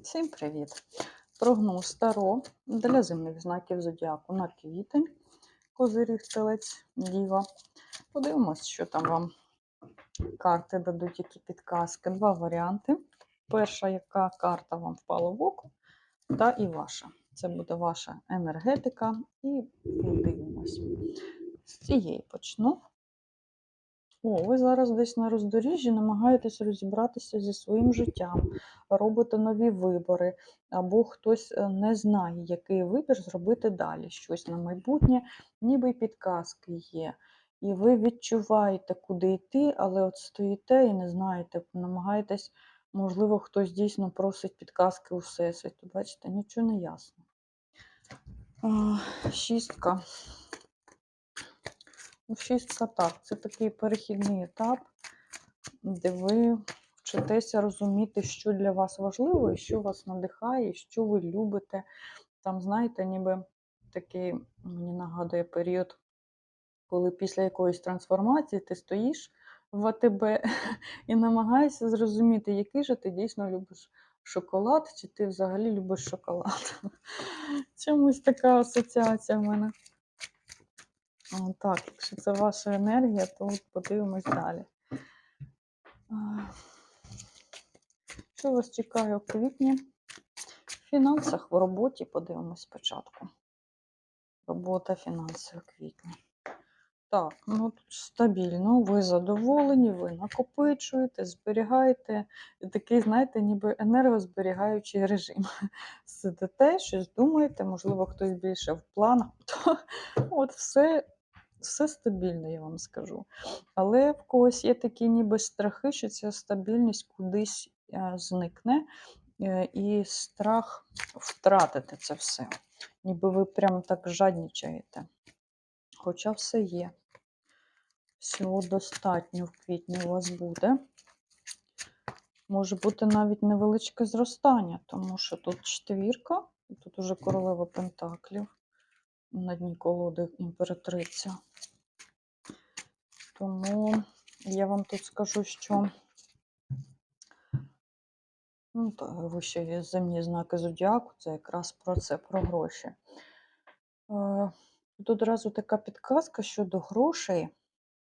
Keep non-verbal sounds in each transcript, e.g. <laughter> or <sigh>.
Всім привіт! Прогноз Таро для земних знаків зодіаку на квітень, козиріг, телець, діва. Подивимось, що там вам карти дадуть, які підказки. Два варіанти. Перша, яка карта вам впала в око, та і ваша. Це буде ваша енергетика. І подивимось. З цієї почну. О, ви зараз десь на роздоріжжі намагаєтесь розібратися зі своїм життям, робите нові вибори, або хтось е, не знає, який вибір зробити далі. Щось на майбутнє, ніби й підказки є. І ви відчуваєте, куди йти, але от стоїте і не знаєте, намагаєтесь, можливо, хтось дійсно просить підказки у всесвіту. Бачите, нічого не ясно. Шістка. Ну, Шістка так, це такий перехідний етап, де ви вчитеся розуміти, що для вас важливо, і що вас надихає, і що ви любите. Там, знаєте, ніби такий, мені нагадує період, коли після якоїсь трансформації ти стоїш в АТБ <laughs> і намагаєшся зрозуміти, який же ти дійсно любиш шоколад, чи ти взагалі любиш шоколад. <laughs> Чомусь така асоціація в мене. О, Так, якщо це ваша енергія, то подивимось далі. Що вас чекає у квітні? В фінансах, в роботі подивимось спочатку. Робота, фінанси у квітні. Так, ну тут стабільно, ви задоволені, ви накопичуєте, зберігаєте. І Такий, знаєте, ніби енергозберігаючий режим. Сидите, щось думаєте, можливо, хтось більше в планах. <laughs> От все все стабільно, я вам скажу. Але в когось є такі ніби страхи, що ця стабільність кудись е, зникне, е, і страх втратити це все. Ніби ви прям так жаднічаєте. Хоча все є. Всього достатньо в квітні у вас буде. Може бути навіть невеличке зростання, тому що тут четвірка, тут уже королева Пентаклів на дні колоди імператриця. Тому я вам тут скажу, що ну, та, вище є земні знаки зодіаку, це якраз про це, про гроші. Е, Тут одразу така підказка щодо грошей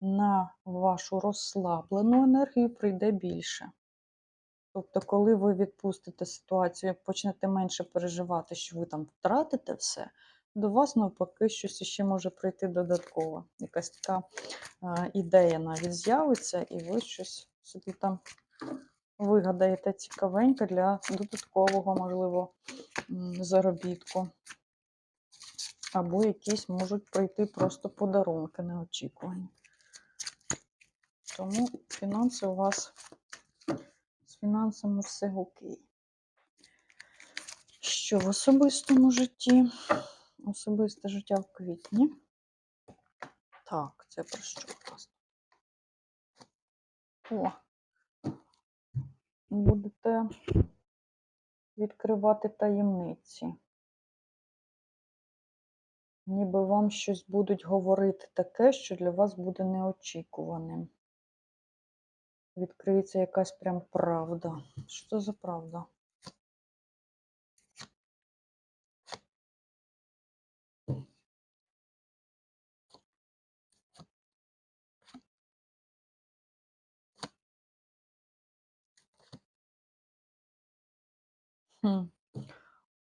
на вашу розслаблену енергію прийде більше. Тобто, коли ви відпустите ситуацію, почнете менше переживати, що ви там втратите все, до вас навпаки щось ще може прийти додатково. Якась така ідея навіть з'явиться, і ви щось собі там вигадаєте цікавеньке для додаткового, можливо, заробітку. Або якісь можуть прийти просто подарунки неочікувані. Тому фінанси у вас з фінансами все окей. Що в особистому житті? Особисте життя в квітні. Так, це про що у нас? О, будете відкривати таємниці. Ніби вам щось будуть говорити таке, що для вас буде неочікуваним. Відкриється якась прям правда. Що за правда?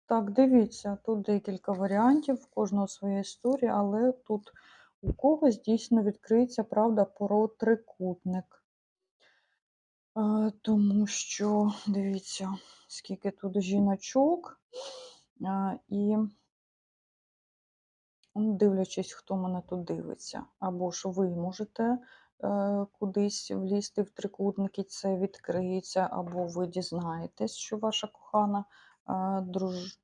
Так, дивіться, тут декілька варіантів, в кожного своя історія, але тут у когось дійсно відкриється правда про трикутник. А, Тому що, дивіться, скільки тут жіночок, а, і ну, дивлячись, хто мене тут дивиться, або ж ви можете е, кудись влізти в трикутник і це відкриється, або ви дізнаєтесь, що ваша кохана е, друж...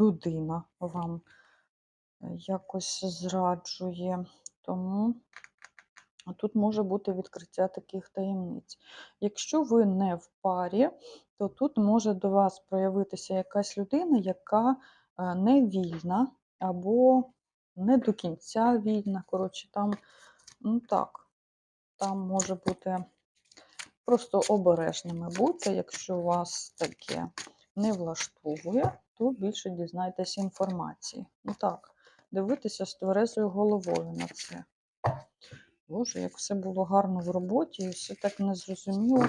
людина вам е, якось зраджує. Тому тут може бути відкриття таких таємниць. Якщо ви не в парі, то тут може до вас проявитися якась людина, яка е, не вільна або не до кінця вільна. Коротше, там, ну так, там може бути просто обережними бути, якщо вас таке. не влаштовує, то більше дізнаєтесь інформації. Ну так, дивитися з тверезою головою на це. Боже, як все було гарно в роботі, і все так незрозуміло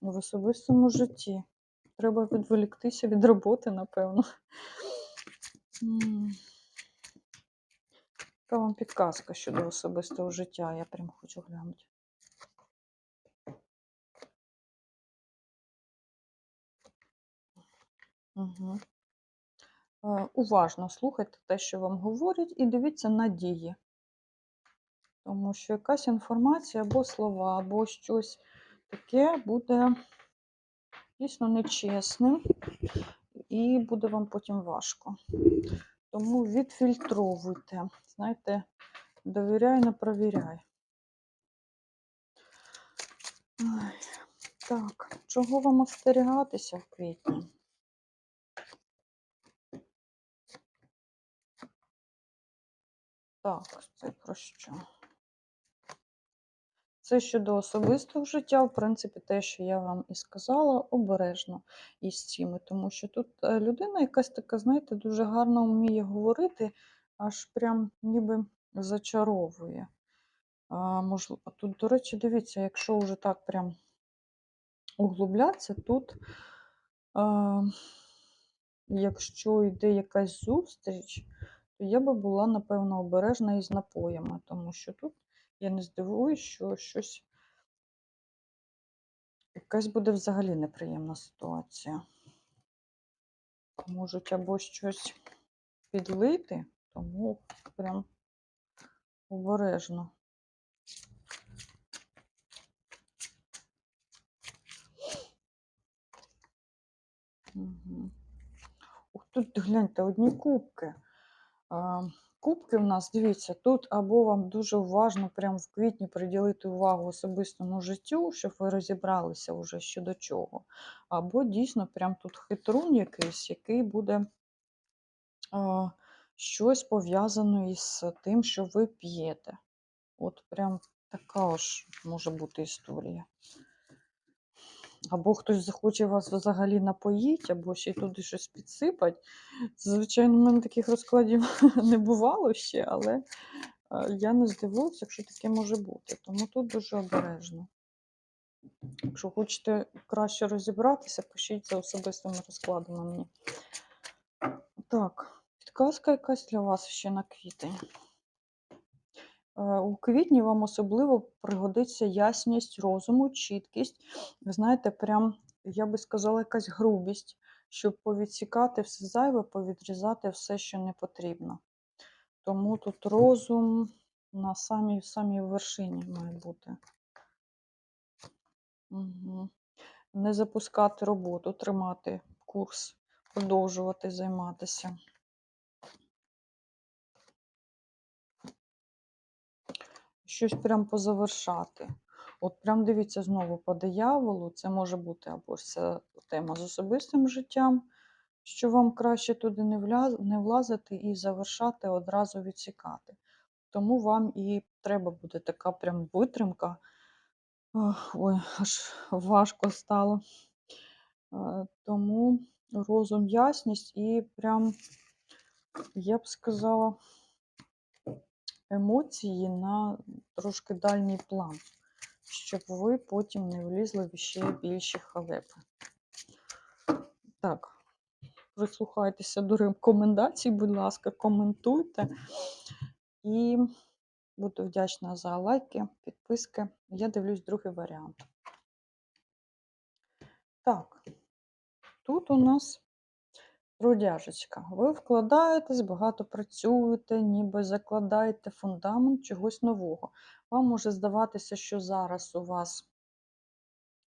в особистому житті. Треба відволіктися від роботи, напевно. М. Яка вам підказка щодо особистого життя? Я прям хочу глянути. Угу. Уважно слухайте те, що вам говорять, і дивіться на дії. Тому що якась інформація або слова, або щось таке буде дійсно нечесним, і буде вам потім важко. Тому відфільтровуйте. Знаєте, довіряй, не провіряй. Так, чого вам остерігатися в квітні? Так, це про що? Це щодо особистого життя, в принципі, те, що я вам і сказала, обережно із цими, тому що тут е, людина якась така, знаєте, дуже гарно вміє говорити, аж прям ніби зачаровує. А, можливо, Тут, до речі, дивіться, якщо вже так прям углублятися, тут, а, якщо йде якась зустріч, я би була, напевно, обережна із напоями, тому що тут я не здивуюсь, що щось якась буде взагалі неприємна ситуація. Можуть або щось підлити, тому прям обережно. Угу. Ух, тут гляньте, одні кубки. Кубки в нас, дивіться, тут або вам дуже уважно, прямо в квітні приділити увагу особистому життю, щоб ви розібралися вже щодо чого. Або дійсно прям тут хитрун якийсь, який буде а, щось пов'язане із тим, що ви п'єте. От прям така ж може бути історія. Або хтось захоче вас взагалі напоїти, або ще й туди щось підсипати. Звичайно, в мене таких розкладів <laughs> не бувало ще, але я не здивуюся, якщо таке може бути. Тому тут дуже обережно. Якщо хочете краще розібратися, пишіть за особистими розкладами мені. Так, підказка якась для вас ще на квітень. Е, у квітні вам особливо пригодиться ясність розуму, чіткість. Ви знаєте, прям, я би сказала, якась грубість, щоб повідсікати все зайве, повідрізати все, що не потрібно. Тому тут розум на самій самій вершині має бути. Угу. Не запускати роботу, тримати курс, продовжувати займатися. Щось прям позавершати. От прям дивіться знову по дияволу, це може бути або це тема з особистим життям, що вам краще туди не влазити і завершати, одразу відсікати. Тому вам і треба буде така прям витримка. Ой, аж важко стало. Тому розум, ясність і прям, я б сказала, емоції на трошки дальній план, щоб ви потім не влізли в ще більші халепи. Так, прислухайтеся до рекомендацій, будь ласка, коментуйте. І буду вдячна за лайки, підписки. Я дивлюсь другий варіант. Так, тут у нас Трудяжечка. Ви вкладаєтесь, багато працюєте, ніби закладаєте фундамент чогось нового. Вам може здаватися, що зараз у вас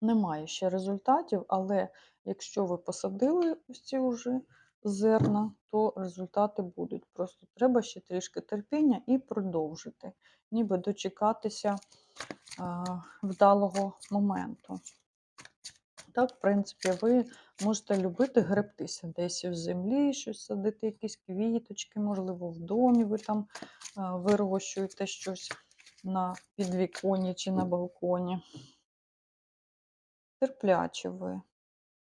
немає ще результатів, але якщо ви посадили ось ці вже зерна, то результати будуть. Просто треба ще трішки терпіння і продовжити, ніби дочекатися вдалого моменту. Так, в принципі, ви можете любити гребтися десь в землі, щось садити, якісь квіточки, можливо, в домі ви там вирощуєте щось на підвіконі чи на балконі. Терплячі ви.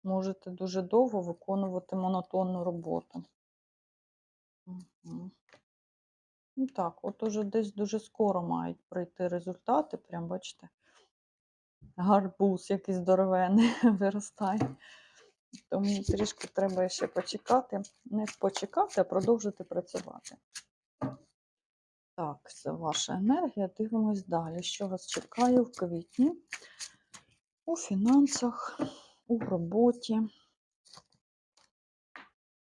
можете дуже довго виконувати монотонну роботу. Ну так, от уже десь дуже скоро мають прийти результати. Прям бачите, гарбуз який здоровений <laughs> виростає. Тому трішки треба ще почекати. Не почекати, а продовжити працювати. Так, це ваша енергія. Дивимось далі. Що вас чекає в квітні? У фінансах, у роботі.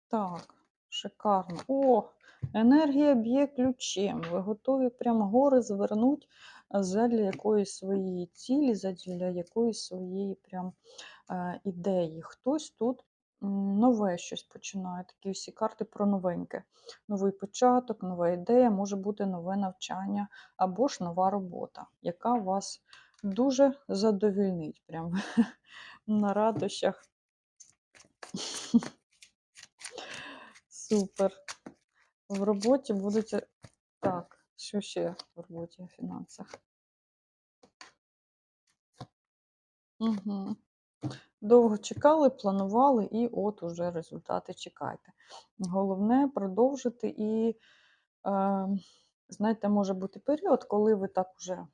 Так, шикарно. О, енергія б'є ключем. Ви готові прямо гори звернути задля якоїсь своєї цілі, задля якоїсь своєї прям ідеї. Хтось тут нове щось починає. Такі всі карти про новеньке. Новий початок, нова ідея, може бути нове навчання або ж нова робота, яка вас дуже задовільнить. Прям <laughs> на радощах. <laughs> Супер. В роботі будете. Так, що ще в роботі в фінансах? Угу. Довго чекали, планували, і от уже результати чекайте. Головне продовжити і, е, знаєте, може бути період, коли ви так уже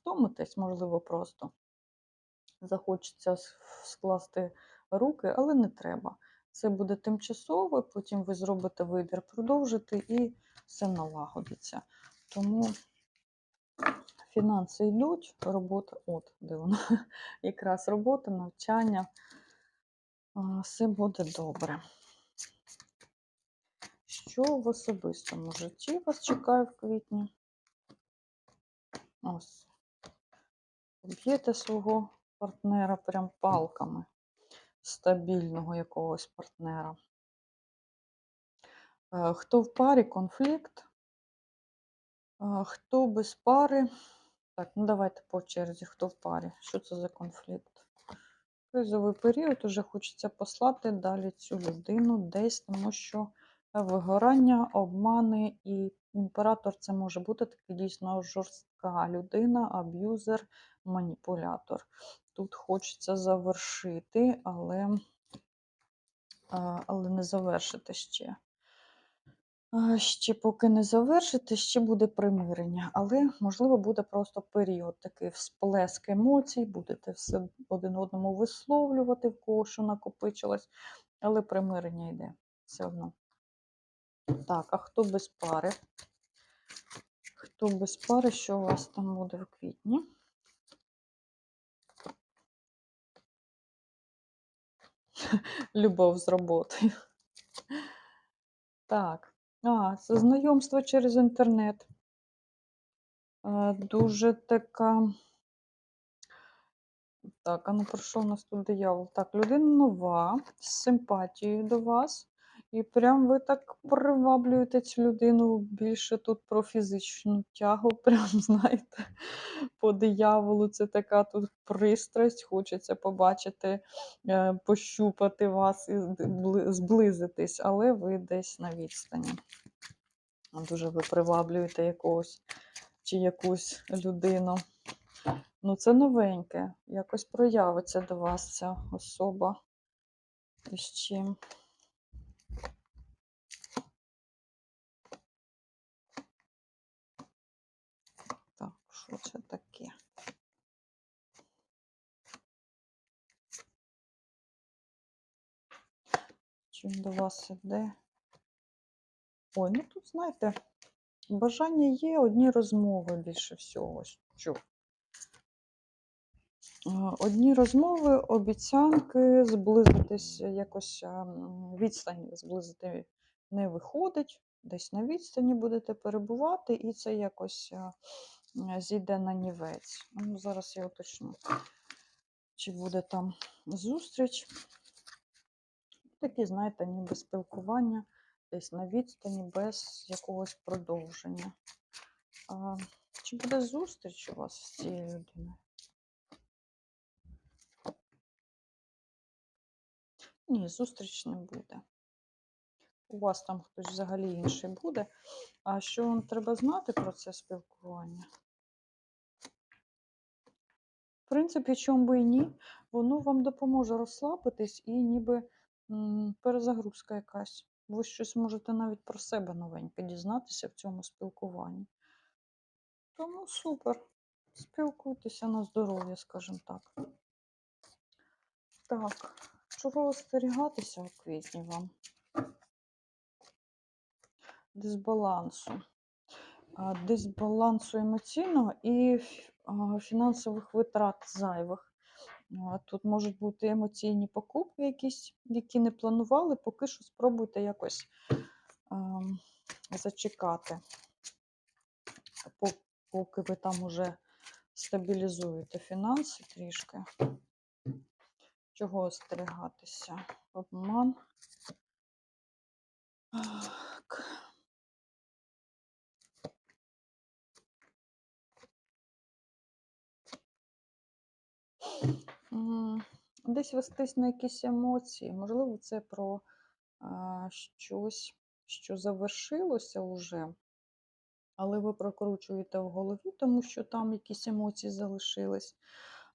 втомитесь, можливо, просто захочеться скласти руки, але не треба. Це буде тимчасово, потім ви зробите вибір продовжити і все налагодиться. Тому фінанси йдуть, робота, от де вона, <laughs> якраз робота, навчання, все буде добре. Що в особистому житті вас чекає в квітні? Ось. Б'єте свого партнера прям палками, стабільного якогось партнера. Е, Хто в парі конфлікт, хто без пари. Так, ну давайте по черзі, хто в парі. Що це за конфлікт? Кризовий період уже хочеться послати далі цю людину десь, тому що вигорання, обмани і імператор це може бути такий дійсно жорстка людина, аб'юзер, маніпулятор. Тут хочеться завершити, але, але не завершити ще. Ще поки не завершити, ще буде примирення, але можливо буде просто період, такий всплеск емоцій, будете все один одному висловлювати, в кого що накопичилось, але примирення йде все одно. Так, а хто без пари? Хто без пари, що у вас там буде в квітні? <laughs> Любов з роботою. Так, а, це знайомство через інтернет. Е, Дуже така. Так, а ну про що у нас тут диявол? Так, людина нова, з симпатією до вас. І прям ви так приваблюєте цю людину більше тут про фізичну тягу, <laughs> прям знаєте, по дияволу це така тут пристрасть, хочеться побачити, е, пощупати вас і зблизитись, але ви десь на відстані. Дуже ви приваблюєте якогось чи якусь людину. Ну, це новеньке. Якось проявиться до вас ця особа. І з чим. Що таке? Чим до вас іде? Ой, ну тут, знаєте, бажання є, одні розмови більше всього. Що? Е, Одні розмови, обіцянки, зблизитись якось відстань зблизити не виходить. Десь на відстані будете перебувати, і це якось зійде на нівець. Ну, зараз я уточню, чи буде там зустріч. Такі, знаєте, ніби спілкування десь на відстані без якогось продовження. А, чи буде зустріч у вас з цією людиною? Ні, зустріч не буде. У вас там хтось взагалі інший буде. А що вам треба знати про це спілкування? Принципі, чому би і ні, воно вам допоможе розслабитись і ніби м, перезагрузка якась. Ви щось можете навіть про себе новеньке дізнатися в цьому спілкуванні. Тому супер. Спілкуйтеся на здоров'я, скажімо так. Так, чого остерігатися у квітні вам? Дисбалансу. Дисбалансу емоційного і фінансових витрат зайвих. Тут можуть бути емоційні покупки якісь, які не планували, поки що спробуйте якось ем, зачекати, поки ви там уже стабілізуєте фінанси трішки. Чого остерігатися? Обман. Десь вестись на якісь емоції. Можливо, це про а, щось, що завершилося вже, але ви прокручуєте в голові, тому що там якісь емоції залишились.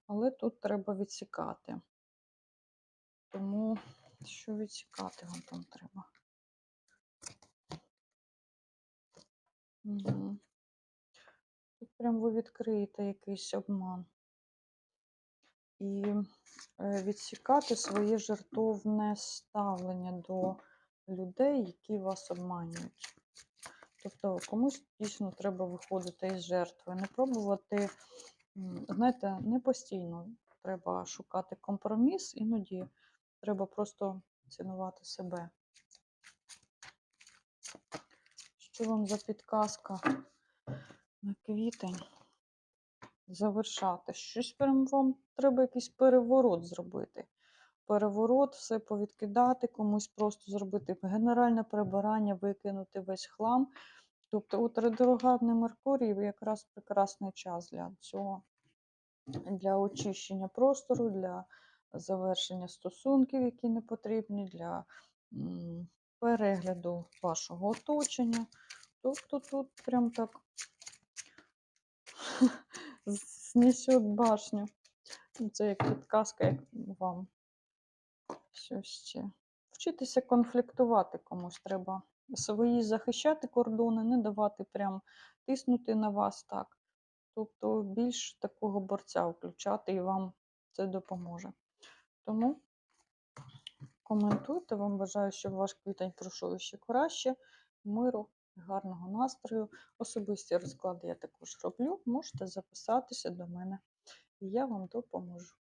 Але тут треба відсікати. Тому що відсікати вам там треба? Угу. Тут прям ви відкриєте якийсь обман. І е, відсікати своє жертовне ставлення до людей, які вас обманюють. Тобто комусь дійсно треба виходити із жертви, не пробувати, знаєте, не постійно треба шукати компроміс, іноді треба просто цінувати себе. Що вам за підказка на квітень? Завершати. Щось прям вам треба якийсь переворот зробити. Переворот, все повідкидати, комусь просто зробити генеральне прибирання, викинути весь хлам. Тобто, от ретроградний Меркурій якраз прекрасний час для цього, для очищення простору, для завершення стосунків, які не потрібні, для перегляду вашого оточення. Тобто тут прям так <laughs> знесет башню. Ну, Це як підказка, як вам що ще. Вчитися конфліктувати комусь треба. Свої захищати кордони, не давати прям тиснути на вас так. Тобто більш такого борця включати і вам це допоможе. Тому коментуйте, вам бажаю, щоб ваш квітень пройшов ще краще, миру, гарного настрою. Особисті розклади я також роблю. Можете записатися до мене, і я вам допоможу.